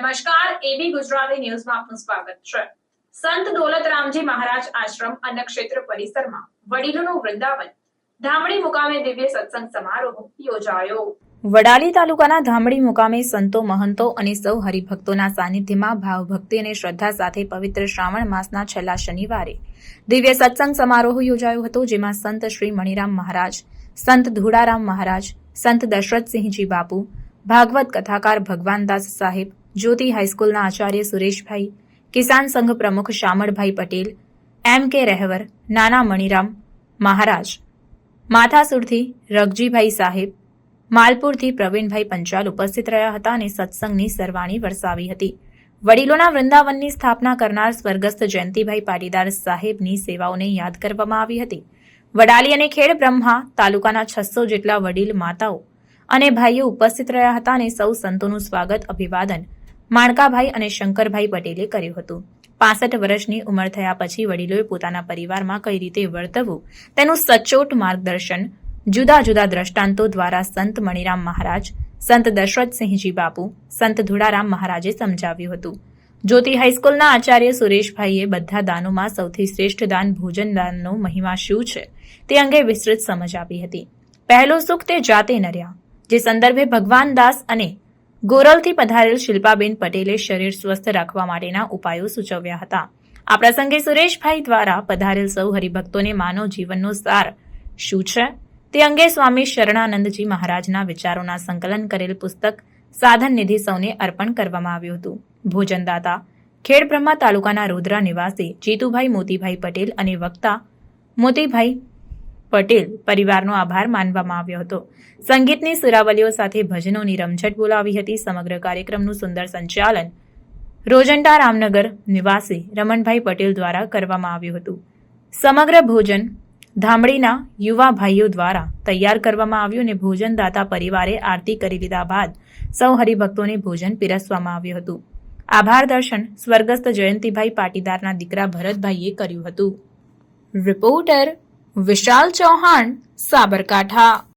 નમસ્કાર, એબી ગુજરાતી ન્યૂઝમાં આપનું સ્વાગત છે. સંત દોલતરામજી મહારાજ આશ્રમ અન્ન ક્ષેત્ર પરિસરમાં વડીલોનું વૃંદાવન. ધામડી મુકામે દિવ્ય સત્સંગ સમારોહ યોજાયો. વડાલી તાલુકાના ધામડી મુકામે સંતો, મહંતો અને સૌ હરિભક્તોના સાનિધ્યમાં ભાવભક્તિ અને શ્રદ્ધા સાથે પવિત્ર શ્રાવણ માસના છેલ્લા શનિવારે દિવ્ય સત્સંગ સમારોહ યોજાયો હતો, જેમાં સંત શ્રી મણિરામ મહારાજ, સંત ધુડારામ મહારાજ, સંત દશરથસિંહજી બાપુ, ભાગવત કથાકાર ભગવાનદાસ સાહેબ જ્યોતિ હાઈસ્કૂલના આચાર્ય સુરેશભાઈ, કિસાન સંઘ પ્રમુખ શામળભાઈ પટેલ, એમ કે રહેવર, નાના મણિરામ, મહારાજ, માથાસુરથી રગજીભાઈ સાહેબ, માલપુરથી પ્રવીણભાઈ પંચાલ ઉપસ્થિત રહ્યા હતા અને સત્સંગની સરવાણી વરસાવી હતી. વડીલોના વૃંદાવનની સ્થાપના કરનાર સ્વર્ગસ્થ જયંતિભાઈ પાટીદાર સાહેબની સેવાઓને યાદ કરવામાં આવી હતી. વડાલી અને ખેડ બ્રહ્મા તાલુકાના છસો જેટલા વડીલ માતાઓ અને ભાઈઓ ઉપસ્થિત રહ્યા હતા અને સૌ સંતોનું સ્વાગત, અભિવાદન માણકાભાઈ અને શંકરભાઈ પટેલે કર્યું હતું. પાસઠ વર્ષની ઉંમર થયા પછી વડીલોએ પોતાના પરિવારમાં કઈ રીતે વર્તવું? તેનું સચોટ માર્ગદર્શન જુદા જુદા દ્રષ્ટાંતો દ્વારા સંત મણિરામ મહારાજ, સંત દશરથસિંહજી બાપુ, સંત ધુડારામ મહારાજે સમજાવ્યું હતું. જ્યોતિ હાઈસ્કૂલના આચાર્ય સુરેશભાઈએ બધા દાનોમાં સૌથી શ્રેષ્ઠ દાન ભોજન દાનનો મહિમા શું છે? તે અંગે વિસ્તૃત સમજ આપી હતી. પહેલું સુખ તે જાતે નર્યા, જે સંદર્ભે ભગવાન દાસ અને ગોરલથી પધારેલ શિલ્પાબેન પટેલે શરીર સ્વસ્થ રાખવા માટેના ઉપાયો સૂચવ્યા હતા. આ પ્રસંગે સુરેશભાઈ દ્વારા પધારેલ સૌ હરિભક્તોને માનવ જીવનનો સાર શું છે? તે અંગે સ્વામી શરણાનંદજી મહારાજના વિચારોના સંકલન કરેલ પુસ્તક સાધન નિધિ સૌને અર્પણ કરવામાં આવ્યું હતું. ભોજનદાતા, ખેડબ્રહ્મા તાલુકાના રોદરા નિવાસી જીતુભાઈ મોતીભાઈ પટેલ અને વક્તા મોતીભાઈ પટેલ પરિવારનો આભાર માનવામાં આવ્યો હતો. સંગીતની સુરાવલીઓ સાથે ભજનોની રમઝટ બોલાવી હતી. સમગ્ર કાર્યક્રમનું સુંદર સંચાલન રોજંટા રામનગર નિવાસી રમણભાઈ પટેલ દ્વારા કરવામાં આવ્યું હતું. સમગ્ર ભોજન ધામડીના યુવા ભાઈઓ દ્વારા તૈયાર કરવામાં આવ્યું અને ભોજનદાતા પરિવારે આરતી કરી લીધા બાદ સૌ હરિભક્તોને ભોજન પીરસવામાં આવ્યું હતું. આભાર દર્શન સ્વર્ગસ્થ જયંતિભાઈ પાટીદારના દીકરા ભરતભાઈએ કર્યું હતું. રિપોર્ટર વિશાલ ચૌહાણ સાબરકાંઠા.